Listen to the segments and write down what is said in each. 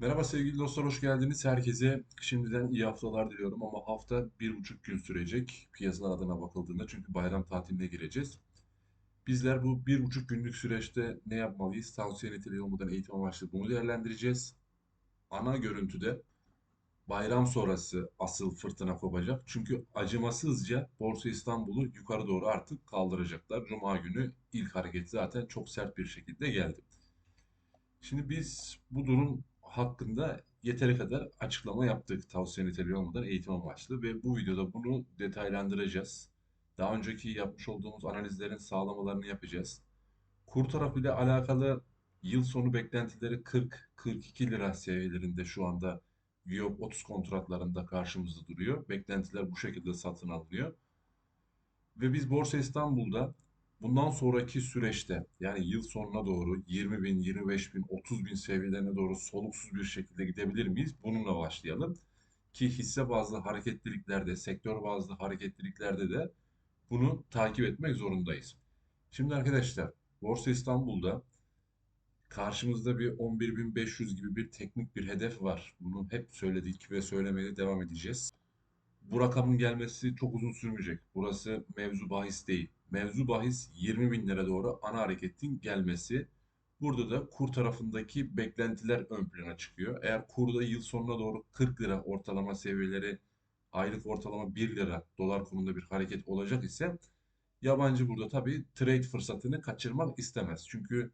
Merhaba sevgili dostlar, hoş geldiniz. Herkese şimdiden iyi haftalar diliyorum ama hafta bir buçuk gün sürecek piyasalar adına bakıldığında çünkü bayram tatiline gireceğiz. Bizler bu bir buçuk günlük süreçte ne yapmalıyız? Tavsiye niteliği olmadan eğitim amaçlı bunu değerlendireceğiz. Ana görüntüde bayram sonrası asıl fırtına kopacak. Çünkü acımasızca Borsa İstanbul'u yukarı doğru artık kaldıracaklar. Cuma günü ilk hareket zaten çok sert bir şekilde geldi. Şimdi biz bu durum hakkında yeteri kadar açıklama yaptık tavsiye niteliği olmadan eğitim amaçlı ve bu videoda bunu detaylandıracağız. Daha önceki yapmış olduğumuz analizlerin sağlamalarını yapacağız. Kur tarafıyla alakalı yıl sonu beklentileri 40-42 lira seviyelerinde şu anda VIOP 30 kontratlarında karşımızda duruyor. Beklentiler bu şekilde satın alınıyor. Ve biz Borsa İstanbul'da bundan sonraki süreçte yani yıl sonuna doğru 20 bin, 25 bin, 30 bin seviyelerine doğru soluksuz bir şekilde gidebilir miyiz? Bununla başlayalım. Ki hisse bazlı hareketliliklerde, sektör bazlı hareketliliklerde de bunu takip etmek zorundayız. Şimdi arkadaşlar Borsa İstanbul'da karşımızda bir 11.500 gibi bir teknik bir hedef var. Bunu hep söyledik ve söylemeye de devam edeceğiz bu rakamın gelmesi çok uzun sürmeyecek. Burası mevzu bahis değil. Mevzu bahis 20 bin lira doğru ana hareketin gelmesi. Burada da kur tarafındaki beklentiler ön plana çıkıyor. Eğer kurda yıl sonuna doğru 40 lira ortalama seviyeleri, aylık ortalama 1 lira dolar kurunda bir hareket olacak ise yabancı burada tabii trade fırsatını kaçırmak istemez. Çünkü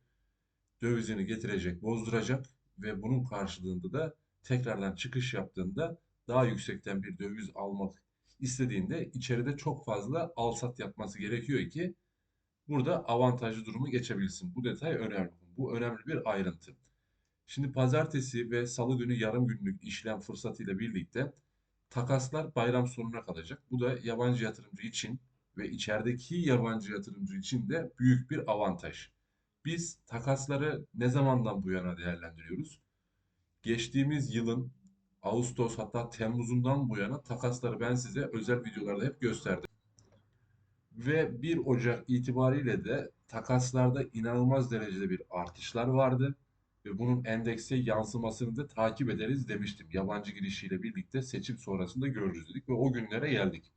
dövizini getirecek, bozduracak ve bunun karşılığında da tekrardan çıkış yaptığında daha yüksekten bir döviz almak istediğinde içeride çok fazla al-sat yapması gerekiyor ki burada avantajlı durumu geçebilsin. Bu detay önemli. Bu önemli bir ayrıntı. Şimdi pazartesi ve salı günü yarım günlük işlem fırsatıyla birlikte takaslar bayram sonuna kalacak. Bu da yabancı yatırımcı için ve içerideki yabancı yatırımcı için de büyük bir avantaj. Biz takasları ne zamandan bu yana değerlendiriyoruz? Geçtiğimiz yılın Ağustos hatta Temmuz'undan bu yana takasları ben size özel videolarda hep gösterdim. Ve 1 Ocak itibariyle de takaslarda inanılmaz derecede bir artışlar vardı. Ve bunun endekse yansımasını da takip ederiz demiştim. Yabancı girişiyle birlikte seçim sonrasında görürüz dedik ve o günlere geldik.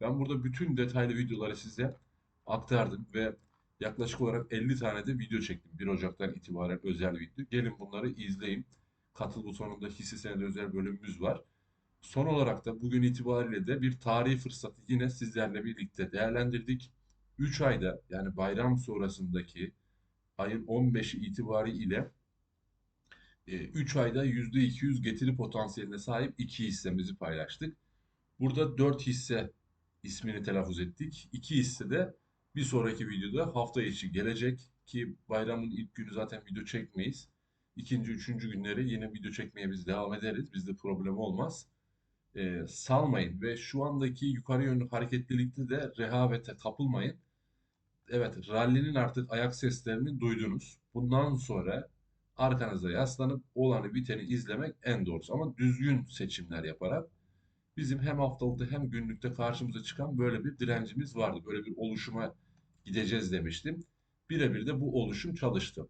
Ben burada bütün detaylı videoları size aktardım ve yaklaşık olarak 50 tane de video çektim. 1 Ocak'tan itibaren özel video. Gelin bunları izleyin. Katıl butonunda hisse senedi özel bölümümüz var. Son olarak da bugün itibariyle de bir tarihi fırsatı yine sizlerle birlikte değerlendirdik. 3 ayda yani bayram sonrasındaki ayın 15'i itibariyle 3 ayda %200 getiri potansiyeline sahip 2 hissemizi paylaştık. Burada 4 hisse ismini telaffuz ettik. 2 hisse de bir sonraki videoda hafta içi gelecek ki bayramın ilk günü zaten video çekmeyiz. İkinci, üçüncü günleri yine video çekmeye biz devam ederiz. Bizde problem olmaz. Ee, salmayın ve şu andaki yukarı yönlü hareketlilikte de rehavete kapılmayın. Evet, rallinin artık ayak seslerini duydunuz. Bundan sonra arkanıza yaslanıp olanı biteni izlemek en doğrusu. Ama düzgün seçimler yaparak bizim hem haftalıkta hem günlükte karşımıza çıkan böyle bir direncimiz vardı. Böyle bir oluşuma gideceğiz demiştim. Birebir de bu oluşum çalıştı.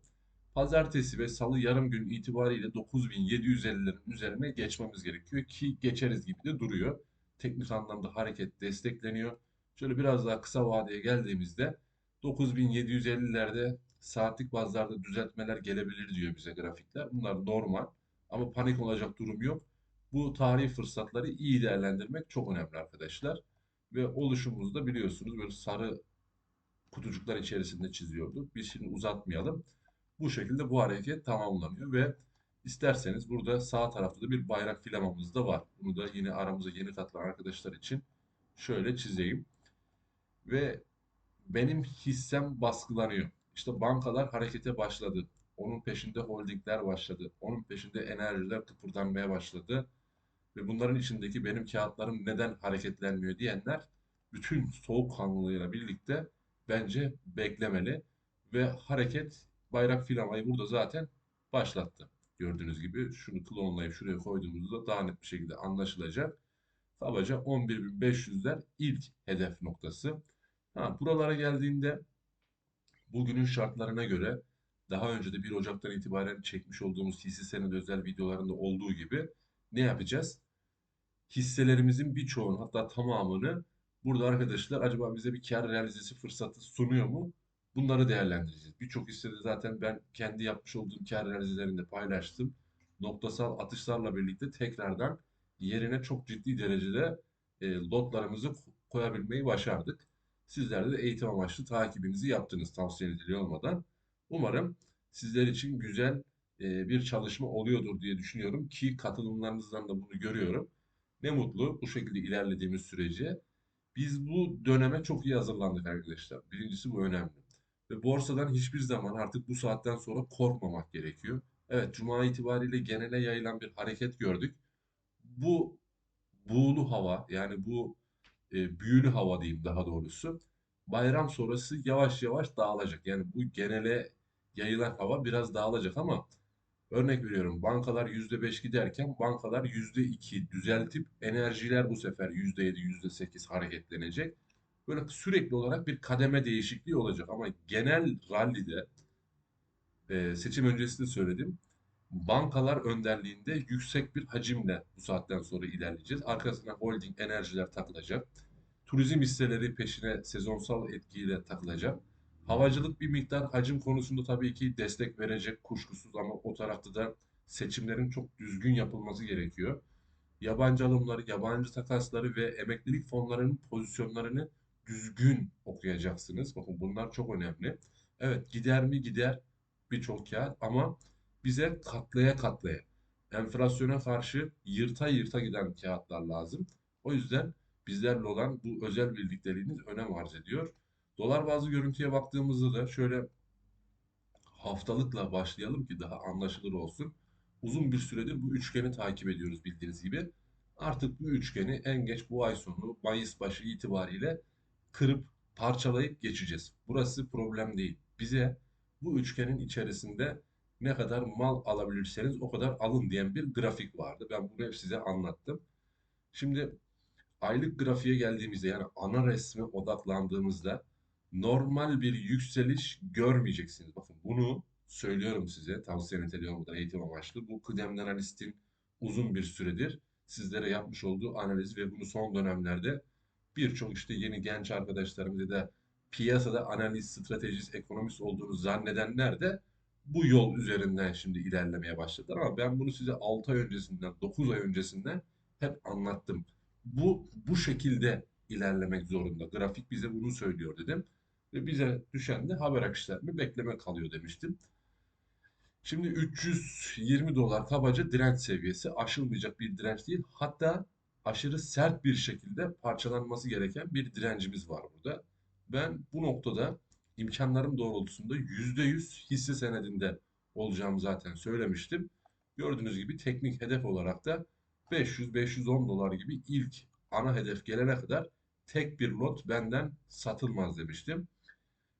Pazartesi ve salı yarım gün itibariyle 9750'lerin üzerine geçmemiz gerekiyor ki geçeriz gibi de duruyor. Teknik anlamda hareket destekleniyor. Şöyle biraz daha kısa vadeye geldiğimizde 9750'lerde saatlik bazlarda düzeltmeler gelebilir diyor bize grafikler. Bunlar normal ama panik olacak durum yok. Bu tarihi fırsatları iyi değerlendirmek çok önemli arkadaşlar. Ve oluşumuzda biliyorsunuz böyle sarı kutucuklar içerisinde çiziyordu. Biz şimdi uzatmayalım. Bu şekilde bu hareket tamamlanıyor ve isterseniz burada sağ tarafta da bir bayrak filamamız da var. Bunu da yine aramıza yeni katılan arkadaşlar için şöyle çizeyim. Ve benim hissem baskılanıyor. İşte bankalar harekete başladı. Onun peşinde holdingler başladı. Onun peşinde enerjiler kıpırdanmaya başladı. Ve bunların içindeki benim kağıtlarım neden hareketlenmiyor diyenler bütün soğukkanlılığıyla birlikte bence beklemeli. Ve hareket bayrak filamayı burada zaten başlattı. Gördüğünüz gibi şunu klonlayıp şuraya koyduğumuzda daha net bir şekilde anlaşılacak. Kabaca 11.500'ler ilk hedef noktası. Ha, buralara geldiğinde bugünün şartlarına göre daha önce de 1 Ocak'tan itibaren çekmiş olduğumuz hisse senedi özel videolarında olduğu gibi ne yapacağız? Hisselerimizin birçoğunu hatta tamamını burada arkadaşlar acaba bize bir kar realizesi fırsatı sunuyor mu? Bunları değerlendireceğiz. Birçok hissede zaten ben kendi yapmış olduğum kar realizelerini de paylaştım. Noktasal atışlarla birlikte tekrardan yerine çok ciddi derecede e, lotlarımızı koyabilmeyi başardık. Sizler de eğitim amaçlı takibinizi yaptınız tavsiye ediliyor olmadan. Umarım sizler için güzel e, bir çalışma oluyordur diye düşünüyorum ki katılımlarınızdan da bunu görüyorum. Ne mutlu bu şekilde ilerlediğimiz sürece. Biz bu döneme çok iyi hazırlandık arkadaşlar. Birincisi bu önemli. Ve borsadan hiçbir zaman artık bu saatten sonra korkmamak gerekiyor. Evet, Cuma itibariyle genele yayılan bir hareket gördük. Bu buğulu hava yani bu e, büyülü hava diyeyim daha doğrusu bayram sonrası yavaş yavaş dağılacak. Yani bu genele yayılan hava biraz dağılacak ama örnek veriyorum bankalar %5 giderken bankalar %2 düzeltip enerjiler bu sefer %7 %8 hareketlenecek. Böyle sürekli olarak bir kademe değişikliği olacak ama genel rallide e, seçim öncesinde söyledim. Bankalar önderliğinde yüksek bir hacimle bu saatten sonra ilerleyeceğiz. Arkasına holding enerjiler takılacak. Turizm hisseleri peşine sezonsal etkiyle takılacak. Havacılık bir miktar hacim konusunda tabii ki destek verecek kuşkusuz ama o tarafta da seçimlerin çok düzgün yapılması gerekiyor. Yabancı alımları, yabancı takasları ve emeklilik fonlarının pozisyonlarını düzgün okuyacaksınız. Bakın bunlar çok önemli. Evet gider mi gider birçok kağıt ama bize katlaya katlaya enflasyona karşı yırta yırta giden kağıtlar lazım. O yüzden bizlerle olan bu özel bildikleriniz önem arz ediyor. Dolar bazlı görüntüye baktığımızda da şöyle haftalıkla başlayalım ki daha anlaşılır olsun. Uzun bir süredir bu üçgeni takip ediyoruz bildiğiniz gibi. Artık bu üçgeni en geç bu ay sonu Mayıs başı itibariyle kırıp parçalayıp geçeceğiz. Burası problem değil. Bize bu üçgenin içerisinde ne kadar mal alabilirseniz o kadar alın diyen bir grafik vardı. Ben bunu hep size anlattım. Şimdi aylık grafiğe geldiğimizde yani ana resme odaklandığımızda normal bir yükseliş görmeyeceksiniz. Bakın bunu söylüyorum size tavsiye niteliği olmadan eğitim amaçlı. Bu kıdemli analistin uzun bir süredir sizlere yapmış olduğu analiz ve bunu son dönemlerde birçok işte yeni genç arkadaşlarımız da piyasada analiz, stratejist, ekonomist olduğunu zannedenler de bu yol üzerinden şimdi ilerlemeye başladılar. Ama ben bunu size 6 ay öncesinden, 9 ay öncesinden hep anlattım. Bu bu şekilde ilerlemek zorunda. Grafik bize bunu söylüyor dedim. Ve bize düşen de haber akışlarını bekleme kalıyor demiştim. Şimdi 320 dolar kabaca direnç seviyesi aşılmayacak bir direnç değil. Hatta aşırı sert bir şekilde parçalanması gereken bir direncimiz var burada. Ben bu noktada imkanlarım doğrultusunda %100 hisse senedinde olacağımı zaten söylemiştim. Gördüğünüz gibi teknik hedef olarak da 500-510 dolar gibi ilk ana hedef gelene kadar tek bir lot benden satılmaz demiştim.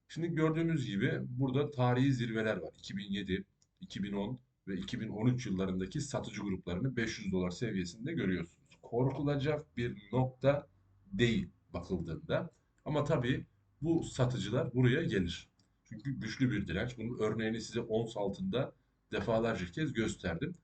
Şimdi gördüğünüz gibi burada tarihi zirveler var. 2007, 2010 ve 2013 yıllarındaki satıcı gruplarını 500 dolar seviyesinde görüyorsunuz. Korkulacak bir nokta değil bakıldığında. Ama tabii bu satıcılar buraya gelir. Çünkü güçlü bir direnç. Bunun örneğini size ons altında defalarca kez gösterdim.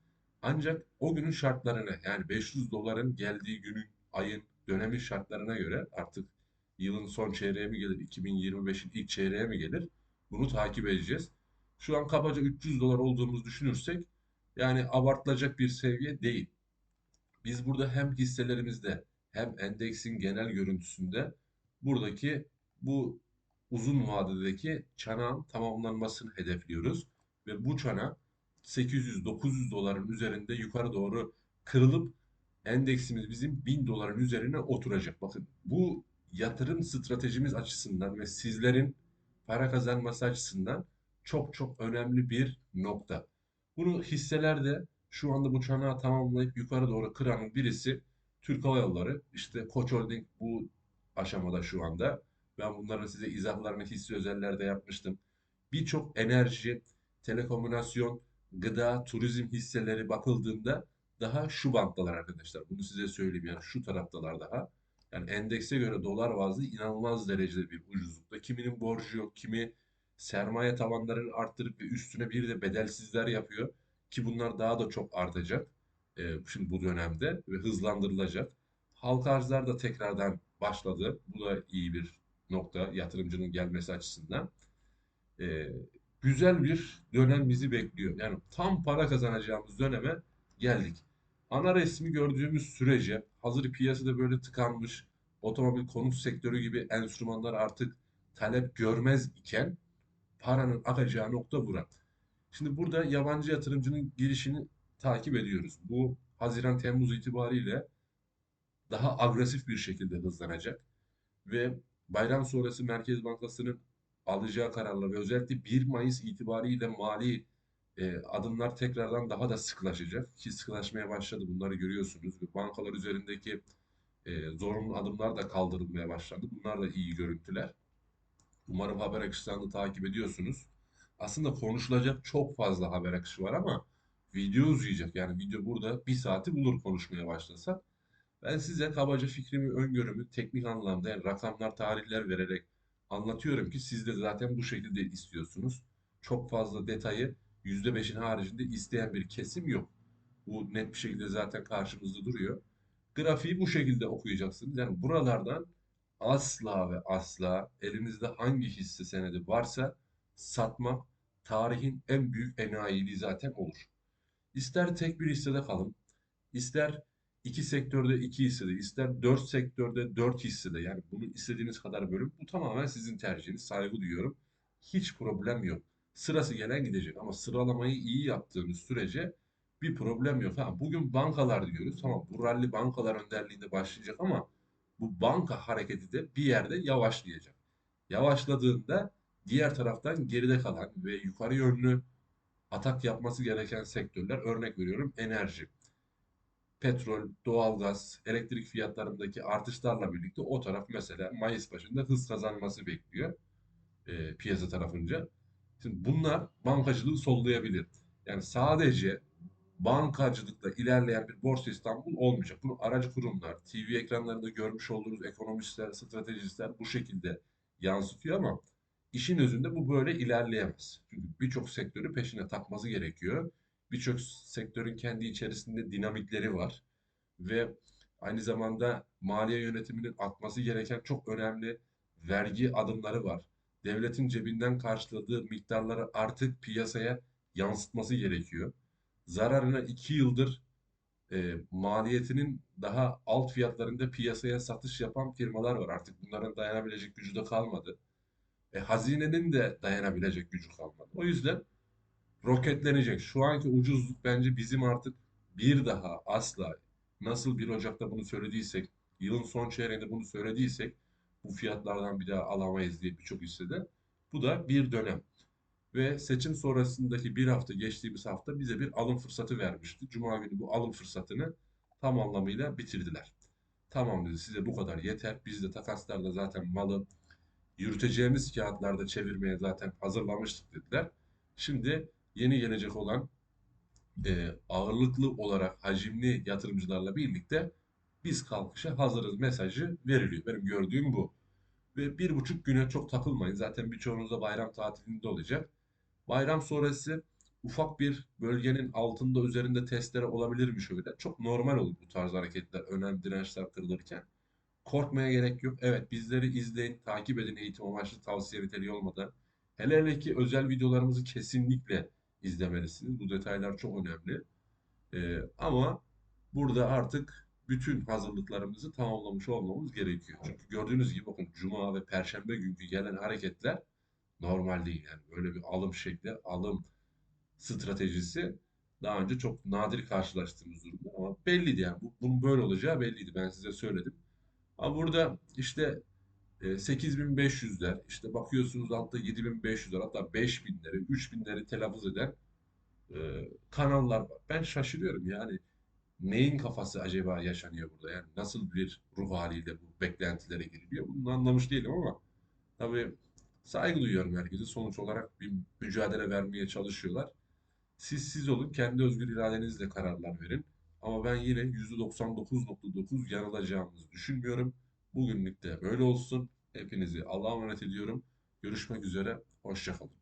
Ancak o günün şartlarına yani 500 doların geldiği günün, ayın, dönemin şartlarına göre artık yılın son çeyreğe mi gelir, 2025'in ilk çeyreğe mi gelir? Bunu takip edeceğiz. Şu an kabaca 300 dolar olduğumuzu düşünürsek yani abartılacak bir seviye değil. Biz burada hem hisselerimizde hem endeksin genel görüntüsünde buradaki bu uzun vadedeki çanağın tamamlanmasını hedefliyoruz. Ve bu çanak 800-900 doların üzerinde yukarı doğru kırılıp endeksimiz bizim 1000 doların üzerine oturacak. Bakın bu yatırım stratejimiz açısından ve sizlerin para kazanması açısından çok çok önemli bir nokta. Bunu hisselerde şu anda bu çanağı tamamlayıp yukarı doğru kıranın birisi Türk Hava Yolları. İşte Koç Holding bu aşamada şu anda. Ben bunların size izahlarını hisse özellerde yapmıştım. Birçok enerji, telekomünikasyon, gıda, turizm hisseleri bakıldığında daha şu banttalar arkadaşlar. Bunu size söyleyeyim yani şu taraftalar daha. Yani endekse göre dolar bazlı inanılmaz derecede bir ucuzlukta. Kiminin borcu yok, kimi sermaye tavanlarını arttırıp ve üstüne bir de bedelsizler yapıyor ki bunlar daha da çok artacak e, şimdi bu dönemde ve hızlandırılacak. Halka arzlar da tekrardan başladı. Bu da iyi bir nokta yatırımcının gelmesi açısından. E, güzel bir dönem bizi bekliyor. Yani tam para kazanacağımız döneme geldik. Ana resmi gördüğümüz sürece hazır piyasada böyle tıkanmış otomobil konut sektörü gibi enstrümanlar artık talep görmez iken paranın akacağı nokta bura. Şimdi burada yabancı yatırımcının girişini takip ediyoruz. Bu Haziran-Temmuz itibariyle daha agresif bir şekilde hızlanacak ve bayram sonrası Merkez Bankası'nın alacağı kararlar ve özellikle 1 Mayıs itibariyle mali e, adımlar tekrardan daha da sıklaşacak ki sıklaşmaya başladı. Bunları görüyorsunuz bankalar üzerindeki e, zorunlu adımlar da kaldırılmaya başladı. Bunlar da iyi görüntüler. Umarım haber akışlarını takip ediyorsunuz. Aslında konuşulacak çok fazla haber akışı var ama video uzayacak. Yani video burada bir saati bulur konuşmaya başlasak. Ben size kabaca fikrimi, öngörümü teknik anlamda yani rakamlar, tarihler vererek anlatıyorum ki siz de zaten bu şekilde istiyorsunuz. Çok fazla detayı %5'in haricinde isteyen bir kesim yok. Bu net bir şekilde zaten karşımızda duruyor. Grafiği bu şekilde okuyacaksınız. Yani buralardan asla ve asla elinizde hangi hisse senedi varsa satmak tarihin en büyük enayiliği zaten olur. İster tek bir hissede kalın, ister iki sektörde iki hissede, ister dört sektörde dört hissede yani bunu istediğiniz kadar bölün. Bu tamamen sizin tercihiniz. Saygı duyuyorum. Hiç problem yok. Sırası gelen gidecek ama sıralamayı iyi yaptığınız sürece bir problem yok. Ha, bugün bankalar diyoruz. Tamam bu rally bankalar önderliğinde başlayacak ama bu banka hareketi de bir yerde yavaşlayacak. Yavaşladığında diğer taraftan geride kalan ve yukarı yönlü atak yapması gereken sektörler örnek veriyorum enerji. Petrol, doğalgaz, elektrik fiyatlarındaki artışlarla birlikte o taraf mesela Mayıs başında hız kazanması bekliyor e, piyasa tarafınca. Şimdi bunlar bankacılığı sollayabilir. Yani sadece bankacılıkla ilerleyen bir Borsa İstanbul olmayacak. Bunu aracı kurumlar, TV ekranlarında görmüş olduğunuz ekonomistler, stratejistler bu şekilde yansıtıyor ama işin özünde bu böyle ilerleyemez. Çünkü birçok sektörü peşine takması gerekiyor. Birçok sektörün kendi içerisinde dinamikleri var ve aynı zamanda maliye yönetiminin atması gereken çok önemli vergi adımları var. Devletin cebinden karşıladığı miktarları artık piyasaya yansıtması gerekiyor zararına 2 yıldır e, maliyetinin daha alt fiyatlarında piyasaya satış yapan firmalar var. Artık bunların dayanabilecek gücü de kalmadı. E, hazinenin de dayanabilecek gücü kalmadı. O yüzden roketlenecek. Şu anki ucuzluk bence bizim artık bir daha asla nasıl 1 Ocak'ta bunu söylediysek, yılın son çeyreğinde bunu söylediysek bu fiyatlardan bir daha alamayız diye birçok hissede. Bu da bir dönem ve seçim sonrasındaki bir hafta geçtiğimiz hafta bize bir alım fırsatı vermişti. Cuma günü bu alım fırsatını tam anlamıyla bitirdiler. Tamam dedi size bu kadar yeter. Biz de takaslarda zaten malı yürüteceğimiz kağıtlarda çevirmeye zaten hazırlamıştık dediler. Şimdi yeni gelecek olan e, ağırlıklı olarak hacimli yatırımcılarla birlikte biz kalkışa hazırız mesajı veriliyor. Benim gördüğüm bu. Ve bir buçuk güne çok takılmayın. Zaten birçoğunuz da bayram tatilinde olacak. Bayram sonrası ufak bir bölgenin altında üzerinde testere olabilir mi şöyle? Çok normal olur bu tarz hareketler, önemli dirençler kırılırken. Korkmaya gerek yok. Evet bizleri izleyin, takip edin eğitim amaçlı tavsiye niteliği olmadan. Hele hele ki özel videolarımızı kesinlikle izlemelisiniz. Bu detaylar çok önemli. Ee, ama burada artık bütün hazırlıklarımızı tamamlamış olmamız gerekiyor. Çünkü gördüğünüz gibi bakın Cuma ve Perşembe günkü gelen hareketler normal değil. Yani böyle bir alım şekli, alım stratejisi daha önce çok nadir karşılaştığımız durumda ama belliydi yani. Bu, bunun böyle olacağı belliydi. Ben size söyledim. Ama burada işte e, 8500'ler, işte bakıyorsunuz altta 7500'ler, hatta 5000'leri, 3000'leri telaffuz eden e, kanallar var. Ben şaşırıyorum yani neyin kafası acaba yaşanıyor burada? Yani nasıl bir ruh haliyle bu beklentilere giriliyor? Bunu anlamış değilim ama tabii Saygı duyuyorum herkese. Sonuç olarak bir mücadele vermeye çalışıyorlar. Siz siz olun, kendi özgür iradenizle kararlar verin. Ama ben yine %99.9 yanılacağımızı düşünmüyorum. Bugünlük de öyle olsun. Hepinizi Allah'a emanet ediyorum. Görüşmek üzere. Hoşça kalın.